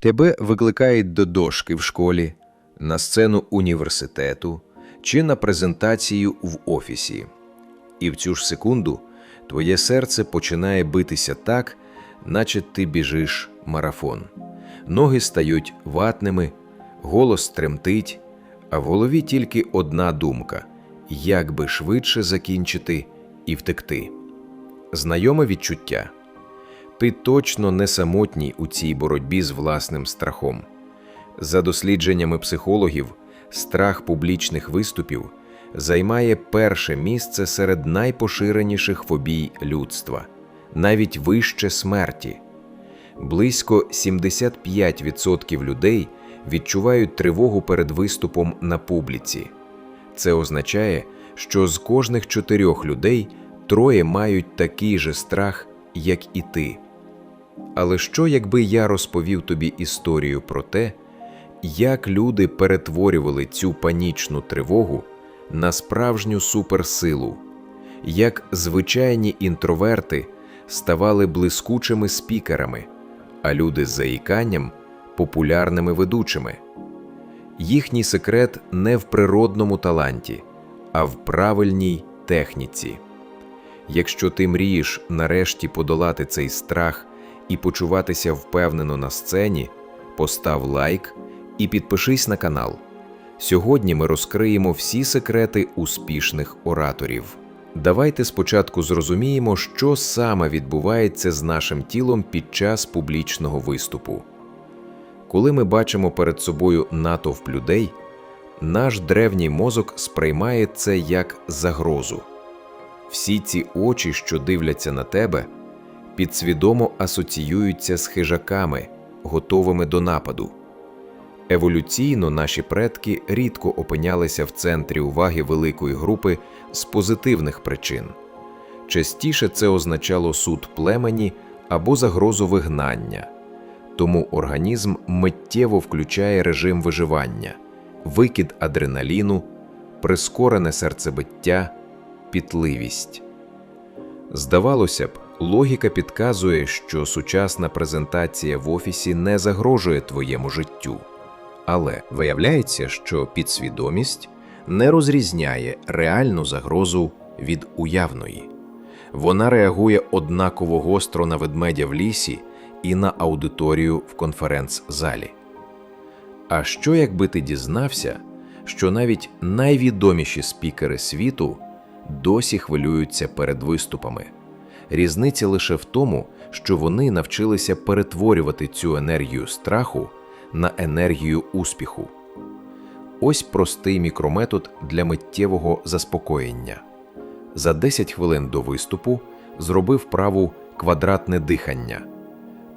Тебе викликають до дошки в школі, на сцену університету чи на презентацію в офісі. І в цю ж секунду твоє серце починає битися так, наче ти біжиш марафон. Ноги стають ватними, голос тремтить, а в голові тільки одна думка як би швидше закінчити і втекти. Знайоме відчуття. Ти точно не самотній у цій боротьбі з власним страхом. За дослідженнями психологів, страх публічних виступів займає перше місце серед найпоширеніших фобій людства, навіть вище смерті. Близько 75% людей відчувають тривогу перед виступом на публіці. Це означає, що з кожних чотирьох людей троє мають такий же страх, як і ти. Але що, якби я розповів тобі історію про те, як люди перетворювали цю панічну тривогу на справжню суперсилу, як звичайні інтроверти ставали блискучими спікерами, а люди з заїканням популярними ведучими? Їхній секрет не в природному таланті, а в правильній техніці. Якщо ти мрієш нарешті подолати цей страх і почуватися впевнено на сцені, постав лайк і підпишись на канал. Сьогодні ми розкриємо всі секрети успішних ораторів. Давайте спочатку зрозуміємо, що саме відбувається з нашим тілом під час публічного виступу. Коли ми бачимо перед собою натовп людей, наш древній мозок сприймає це як загрозу. Всі ці очі, що дивляться на тебе, підсвідомо асоціюються з хижаками, готовими до нападу. Еволюційно наші предки рідко опинялися в центрі уваги великої групи з позитивних причин. Частіше це означало суд племені або загрозу вигнання, тому організм миттєво включає режим виживання, викид адреналіну, прискорене серцебиття, пітливість. Здавалося б, логіка підказує, що сучасна презентація в офісі не загрожує твоєму життю. Але виявляється, що підсвідомість не розрізняє реальну загрозу від уявної. Вона реагує однаково гостро на ведмедя в лісі і на аудиторію в конференц-залі. А що якби ти дізнався, що навіть найвідоміші спікери світу досі хвилюються перед виступами? Різниця лише в тому, що вони навчилися перетворювати цю енергію страху на енергію успіху. Ось простий мікрометод для миттєвого заспокоєння. За 10 хвилин до виступу зроби вправу квадратне дихання,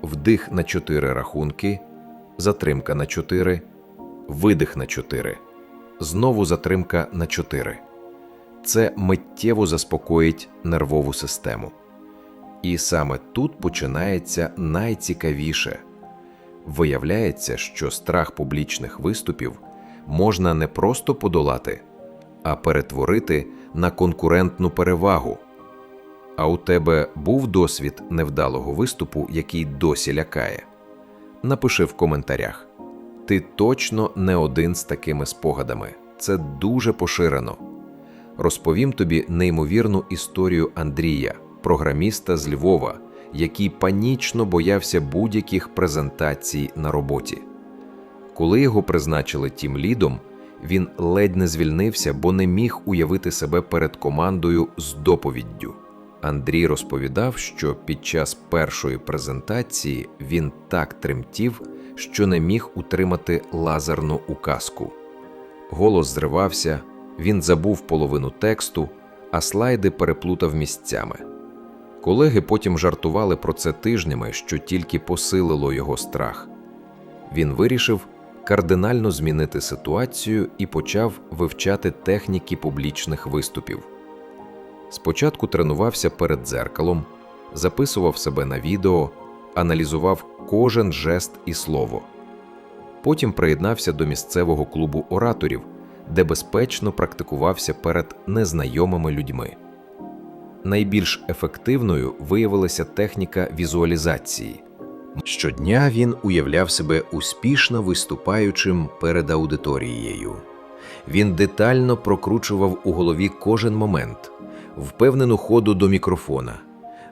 вдих на 4 рахунки, затримка на 4, видих на 4, знову затримка на 4. Це миттєво заспокоїть нервову систему. І саме тут починається найцікавіше. Виявляється, що страх публічних виступів можна не просто подолати, а перетворити на конкурентну перевагу. А у тебе був досвід невдалого виступу, який досі лякає? Напиши в коментарях. Ти точно не один з такими спогадами. Це дуже поширено. Розповім тобі неймовірну історію Андрія, програміста з Львова, який панічно боявся будь-яких презентацій на роботі. Коли його призначили тім лідом, він ледь не звільнився, бо не міг уявити себе перед командою з доповіддю. Андрій розповідав, що під час першої презентації він так тремтів, що не міг утримати лазерну указку. Голос зривався, він забув половину тексту, а слайди переплутав місцями. Колеги потім жартували про це тижнями, що тільки посилило його страх. Він вирішив кардинально змінити ситуацію і почав вивчати техніки публічних виступів. Спочатку тренувався перед дзеркалом, записував себе на відео, аналізував кожен жест і слово. Потім приєднався до місцевого клубу ораторів, де безпечно практикувався перед незнайомими людьми. Найбільш ефективною виявилася техніка візуалізації. Щодня він уявляв себе успішно виступаючим перед аудиторією. Він детально прокручував у голові кожен момент, впевнену ходу до мікрофона,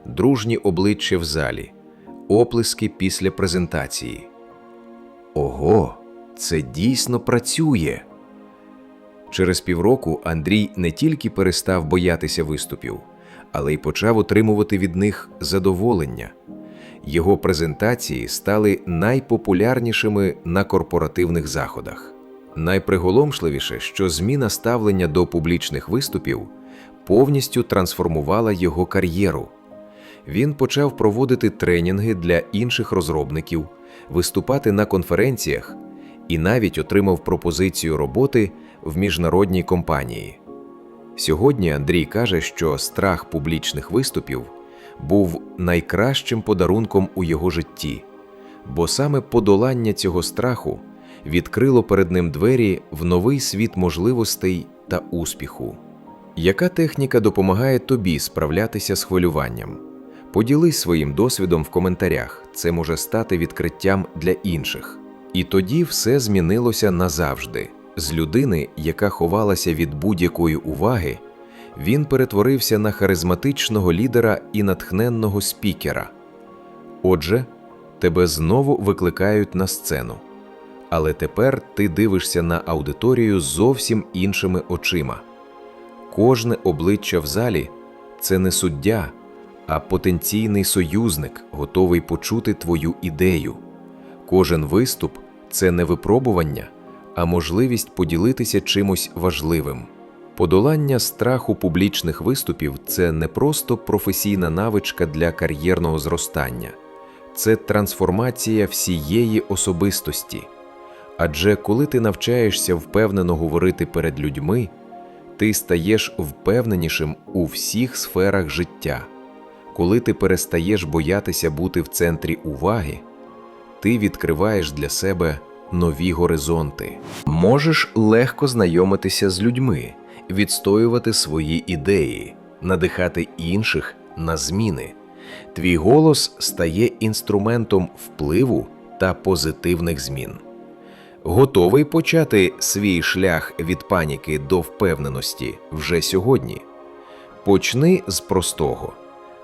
дружні обличчя в залі, оплески після презентації. Ого, це дійсно працює. Через півроку Андрій не тільки перестав боятися виступів, але й почав отримувати від них задоволення. Його презентації стали найпопулярнішими на корпоративних заходах. Найприголомшливіше, що зміна ставлення до публічних виступів повністю трансформувала його кар'єру. Він почав проводити тренінги для інших розробників, виступати на конференціях і навіть отримав пропозицію роботи в міжнародній компанії. Сьогодні Андрій каже, що страх публічних виступів був найкращим подарунком у його житті, бо саме подолання цього страху відкрило перед ним двері в новий світ можливостей та успіху. Яка техніка допомагає тобі справлятися з хвилюванням? Поділись своїм досвідом в коментарях, це може стати відкриттям для інших. І тоді все змінилося назавжди. З людини, яка ховалася від будь-якої уваги, він перетворився на харизматичного лідера і натхненного спікера. Отже, тебе знову викликають на сцену. Але тепер ти дивишся на аудиторію зовсім іншими очима. Кожне обличчя в залі це не суддя, а потенційний союзник, готовий почути твою ідею. Кожен виступ це не випробування, а можливість поділитися чимось важливим. Подолання страху публічних виступів це не просто професійна навичка для кар'єрного зростання, це трансформація всієї особистості. Адже коли ти навчаєшся впевнено говорити перед людьми, ти стаєш впевненішим у всіх сферах життя. Коли ти перестаєш боятися бути в центрі уваги, ти відкриваєш для себе нові горизонти. Можеш легко знайомитися з людьми, відстоювати свої ідеї, надихати інших на зміни. Твій голос стає інструментом впливу та позитивних змін. Готовий почати свій шлях від паніки до впевненості вже сьогодні? Почни з простого.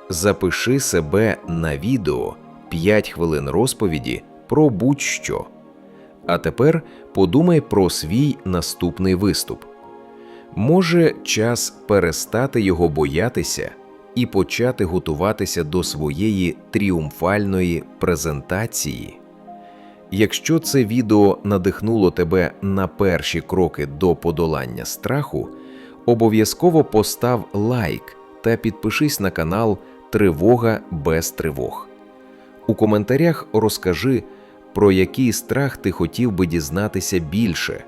Запиши себе на відео 5 хвилин розповіді про будь-що. А тепер подумай про свій наступний виступ. Може, час перестати його боятися і почати готуватися до своєї тріумфальної презентації. Якщо це відео надихнуло тебе на перші кроки до подолання страху, обов'язково постав лайк та підпишись на канал Тривога без тривог. У коментарях розкажи, про який страх ти хотів би дізнатися більше.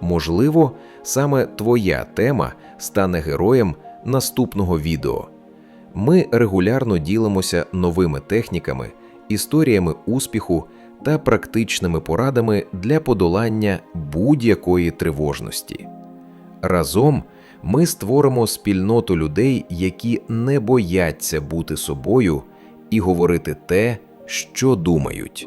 Можливо, саме твоя тема стане героєм наступного відео. Ми регулярно ділимося новими техніками, історіями успіху та практичними порадами для подолання будь-якої тривожності. Разом ми створимо спільноту людей, які не бояться бути собою і говорити те, що думають.